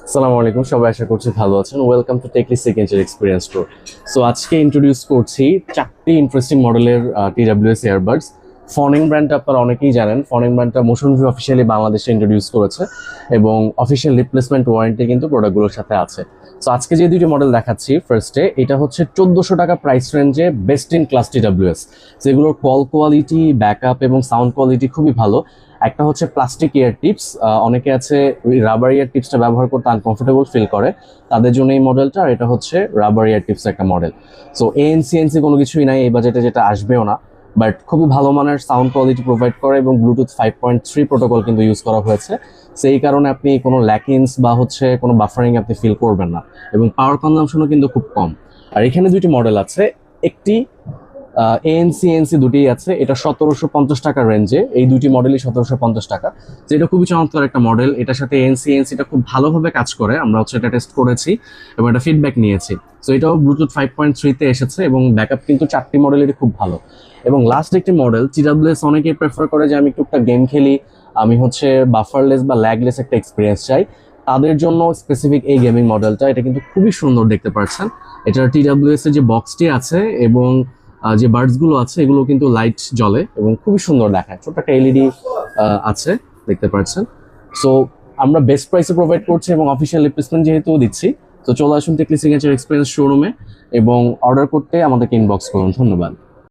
আসসালামু আলাইকুম, সবাই আশা করছি ভালো আছেন। Welcome to techly second experience pro so আজকে ইন্ট্রোডিউস করছি চারটি ইন্টারেস্টিং মডেলের টিডাব্লিউএস ইয়ারবাডস ফনিং ব্র্যান্ডটা আপনারা অনেকেই জানেন। ফনিং ব্র্যান্ডটা মোশন ভিউ অফিসিয়ালি বাংলাদেশে ইন্ট্রোডিউস করেছে এবং অফিসিয়াল রিপ্লেসমেন্ট ওয়ারেন্টি কিন্তু প্রোডাক্টগুলোর সাথে আছে। সো আজকে যে দুইটি মডেল দেখাচ্ছি ফার্স্টে এটা হচ্ছে চোদ্দোশো টাকা প্রাইস রেঞ্জে বেস্ট ইন ক্লাস টিডাব্লিউএস যেগুলোর কল কোয়ালিটি ব্যাকআপ এবং সাউন্ড কোয়ালিটি খুবই ভালো। একটা হচ্ছে প্লাস্টিক ইয়ার টিপস অনেকে আছে রাবার ইয়ার টিপসটা ব্যবহার করতে আনকমফোর্টেবল ফিল করে। তাদের জন্য এই মডেলটা আর এটা হচ্ছে রাবার ইয়ার টিপস একটা মডেল সো এএনসিএনসি কোনো কিছুই নাই, এই বাজেটে যেটা আসবেও না। বাট খুবই ভালো মানের সাউন্ড কোয়ালিটি প্রোভাইড করে এবং bluetooth five point three protocol কিন্তু ইউজ করা হয়েছে। সেই কারণে আপনি কোনো ল্যাকিংস বা হচ্ছে কোনো বাফারিং আপনি ফিল করবেন না এবং পাওয়ার কনজামশনও কিন্তু খুব কম। আর এখানে দুইটি মডেল আছে, একটি এএনসি এনসি দুটিই আছে। এটা সতেরোশো পঞ্চাশ টাকার রেঞ্জে এই দুটি মডেলই সতেরোশো পঞ্চাশ টাকা। যেটা খুবই চমৎকার একটা মডেল এটার সাথে এনসি এনসিটা খুব ভালোভাবে কাজ করে। আমরা হচ্ছে এটা টেস্ট করেছি এবং এটা ফিডব্যাক নিয়েছি। সো এটাও ব্লুটুথ ফাইভ পয়েন্ট থ্রিতে এসেছে এবং ব্যাকআপ কিন্তু চারটি মডেলেরই খুব ভালো। এবং লাস্ট একটি মডেল টিডাব্লিউএস অনেকেই প্রেফার করে যে আমি টুকটাক গেম খেলি। আমি হচ্ছে বাফারলেস বা ল্যাগলেস একটা এক্সপিরিয়েন্স চাই। তাদের জন্য স্পেসিফিক এই গেমিং মডেলটা এটা কিন্তু খুবই সুন্দর দেখতে পাচ্ছেন। এটার টিডাব্লিউএস এর যে বক্সটি আছে এবং যে বার্ডসগুলো আছে, এগুলো কিন্তু লাইট জ্বলে এবং খুবই সুন্দর দেখায়। ছোট একটা এলইডি আছে, দেখতে পাচ্ছেন। সো আমরা বেস্ট প্রাইসে প্রোভাইড করছি এবং অফিসিয়াল রিপ্লেসমেন্ট যেহেতু দিচ্ছি, তো চলে আসুন টেকলি সিগনেচার এক্সপিরিয়েন্স শোরুমে এবং অর্ডার করতে আমাদেরকে ইনবক্স করুন। ধন্যবাদ।